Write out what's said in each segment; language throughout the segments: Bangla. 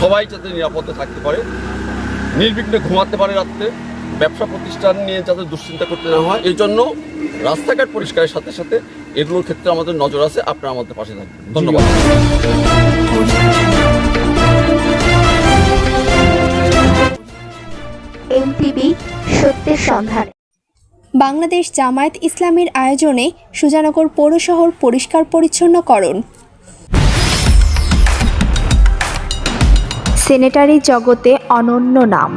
সবাই যাতে নিরাপদে থাকতে পারে নির্বিঘ্নে ঘুমাতে পারে রাত্রে ব্যবসা প্রতিষ্ঠান নিয়ে যাতে দুশ্চিন্তা করতে না হয় এই জন্য রাস্তাঘাট পরিষ্কারের সাথে সাথে এগুলোর ক্ষেত্রে আমাদের নজর আছে আপনারা আমাদের পাশে থাকবেন। ধন্যবাদ। সত্যের সন্ধানে। বাংলাদেশ জামায়াত ইসলামের আয়োজনে সুজানগর পৌর শহর পরিষ্কার পরিচ্ছন্নকরণ সেনেটারি জগতে অনন্য নাম।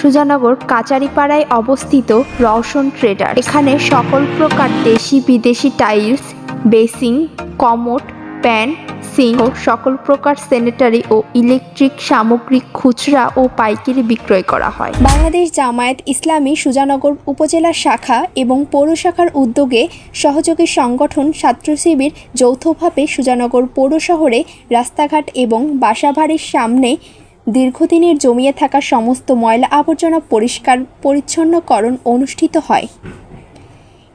সুজানগর কাচারিপাড়ায় অবস্থিত রওশন ট্রেডার। এখানে সকল প্রকার দেশি বিদেশি tiles basin commode pan sink ও সকল প্রকার সেনেটারি ও ইলেকট্রিক সামগ্রী, খুচরা ও পাইকারি বিক্রয় করা হয়। বাংলাদেশ জামায়াত ইসলামী সুজানগর উপজেলা শাখা এবং পৌর শাখার উদ্যোগে সহযোগী সংগঠন ছাত্র শিবির যৌথভাবে সুজানগর পৌর শহরে রাস্তাঘাট এবং বাসাবাড়ির সামনে দীর্ঘদিনের জমিয়ে থাকা সমস্ত ময়লা আবর্জনা পরিষ্কার, পরিচ্ছন্নকরণ অনুষ্ঠিত হয়।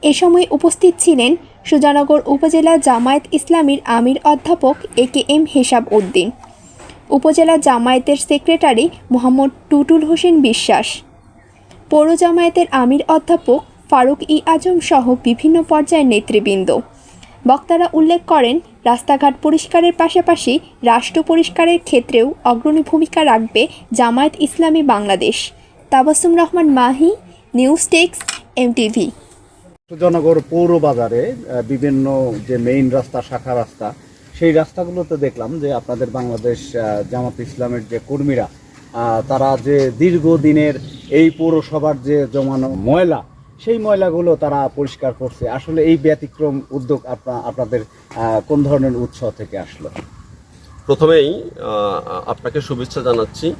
এ সময় উপস্থিত ছিলেন সুজানগর উপজেলা জামায়াত ইসলামীর আমির অধ্যাপক এ কে এম হেসাব উদ্দিন উপজেলা জামায়াতের সেক্রেটারি মোহাম্মদ টুটুল হোসেন বিশ্বাস, পৌর জামায়াতের আমির অধ্যাপক ফারুক ই আজম সহ বিভিন্ন পর্যায়ের নেতৃবৃন্দ। বক্তারা উল্লেখ করেন, রাস্তাঘাট পরিষ্কারের পাশাপাশি রাষ্ট্র পরিষ্কারের ক্ষেত্রেও অগ্রণী ভূমিকা রাখবে Jamaat Islami Bangladesh. Tabassum Rahman Mahi, news text MTV. Sujanagar পৌর বাজারে বিভিন্ন যে মেইন রাস্তা, শাখা রাস্তা, সেই রাস্তাগুলোতে দেখলাম যে আপনাদের বাংলাদেশ জামাত ইসলামের যে কর্মীরা তারা যে দীর্ঘদিনের এই পৌরসভার যে জমানো ময়লা সেই ময়লাগুলো তারা পরিষ্কার করছে। আসলে এই ব্যতিক্রম উদ্যোগ আপনা- আপনাদের কোন ধরনের উৎস থেকে আসলো? প্রথমেই আপনাকে শুভেচ্ছা জানাচ্ছি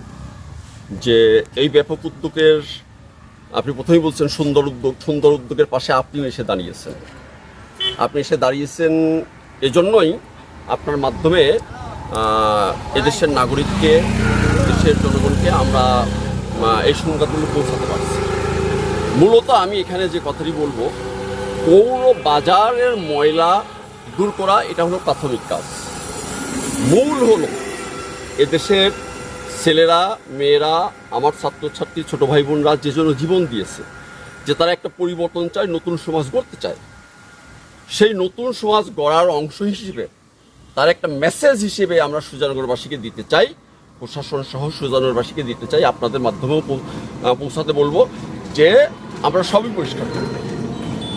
যে এই ব্যাপক উদ্যোগের, আপনি প্রথমেই বলছেন সুন্দর উদ্যোগ, সুন্দর উদ্যোগের পাশে আপনিও এসে দাঁড়িয়েছেন। আপনি এসে দাঁড়িয়েছেন এজন্যই আপনার মাধ্যমে এদেশের নাগরিককে, দেশের জনগণকে আমরা এই সংবাদগুলো পৌঁছাতে পারছি। মূলত আমি এখানে যে কথাটি বলব, পৌর বাজারের ময়লা দূর করা, এটা হলো প্রাথমিক কাজ। মূল হলো, এদেশের ছেলেরা, মেয়েরা, আমার ছাত্রছাত্রী, ছোট ভাই বোনরা যে জন্য জীবন দিয়েছে, যে তারা একটা পরিবর্তন চায়, নতুন সমাজ গড়তে চায়। সেই নতুন সমাজ গড়ার অংশ হিসেবে, তার একটা মেসেজ হিসেবে আমরা সুজানগরবাসীকে দিতে চাই, প্রশাসন সহ সুজানগরবাসীকে দিতে চাই। আপনাদের মাধ্যমেও পৌঁছাতে বলব। যে আমরা সবই পরিষ্কার করব।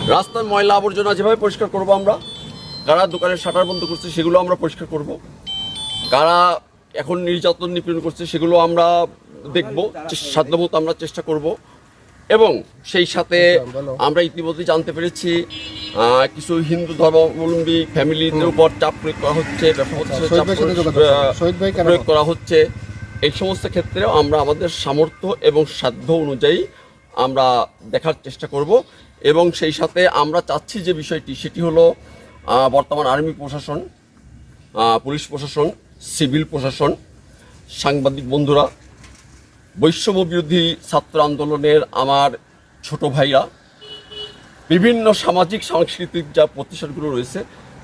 রাস্তার ময়লা আবর্জনা যেভাবে পরিষ্কার করব আমরা কারা দোকানের শাটার বন্ধ করছে সেগুলো আমরা পরিষ্কার করব। কারা এখন নির্যাতন নিপীড়ন করছে সেগুলো আমরা দেখব সাধ্যমতো আমরা চেষ্টা করব। এবং সেই সাথে আমরা ইতিমধ্যে জানতে পেরেছি কিছু হিন্দু ধর্মাবলম্বী ফ্যামিলিদের উপর চাপ প্রয়োগ করা হচ্ছে প্রয়োগ- প্রয়োগ করা হচ্ছে। এই সমস্ত ক্ষেত্রেও আমরা আমাদের সামর্থ্য এবং সাধ্য অনুযায়ী আমরা দেখার চেষ্টা করব এবং সেই সাথে আমরা চাচ্ছি যে বিষয়টি, সেটি হলো বর্তমান আর্মি প্রশাসন পুলিশ প্রশাসন, সিভিল প্রশাসন, সাংবাদিক বন্ধুরা, বৈষম্য বিরোধী ছাত্র আন্দোলনের আমার ছোট ভাইরা, বিভিন্ন সামাজিক, সাংস্কৃতিক যা প্রতিষ্ঠানগুলো রয়েছে,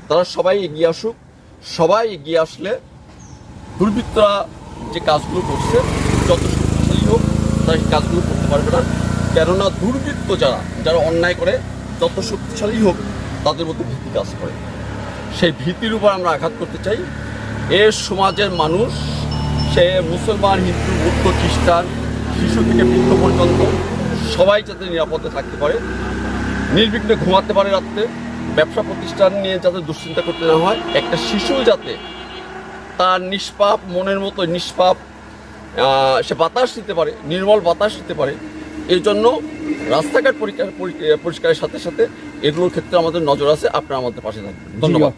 তারা সবাই এগিয়ে আসুক। সবাই এগিয়ে আসলে দুর্বৃত্তরা যে কাজগুলো করছে, যত শক্তিশালী হোক, তারা এই কাজগুলো করতে পারবে না। কেননা দুর্বৃত্ত যারা যারা অন্যায় করে, যত শক্তিশালী হোক, তাদের মধ্যে ভীতি কাজ করে। সেই ভীতির উপর আমরা আঘাত করতে চাই। এ সমাজের মানুষ, সে মুসলমান, হিন্দু, বৌদ্ধ, খ্রিস্টান, শিশু থেকে বৃদ্ধ পর্যন্ত, সবাই যাতে নিরাপদে থাকতে পারে, নির্বিঘ্নে ঘুমাতে পারে রাত্রে, ব্যবসা প্রতিষ্ঠান নিয়ে যাতে দুশ্চিন্তা করতে না হয়, একটা শিশু যাতে তার নিষ্পাপ মনের মতো নিষ্পাপ সে বাতাস দিতে পারে, নির্মল বাতাস দিতে পারে এর জন্য রাস্তাঘাট পরিষ্কার পরি- পরিষ্কারের সাথে সাথে এগুলোর ক্ষেত্রে আমাদের নজর আছে আপনারা আমাদের পাশে থাকবেন। ধন্যবাদ।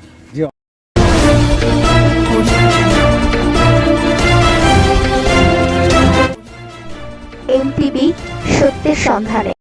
এমটিভি সত্যের সন্ধানে।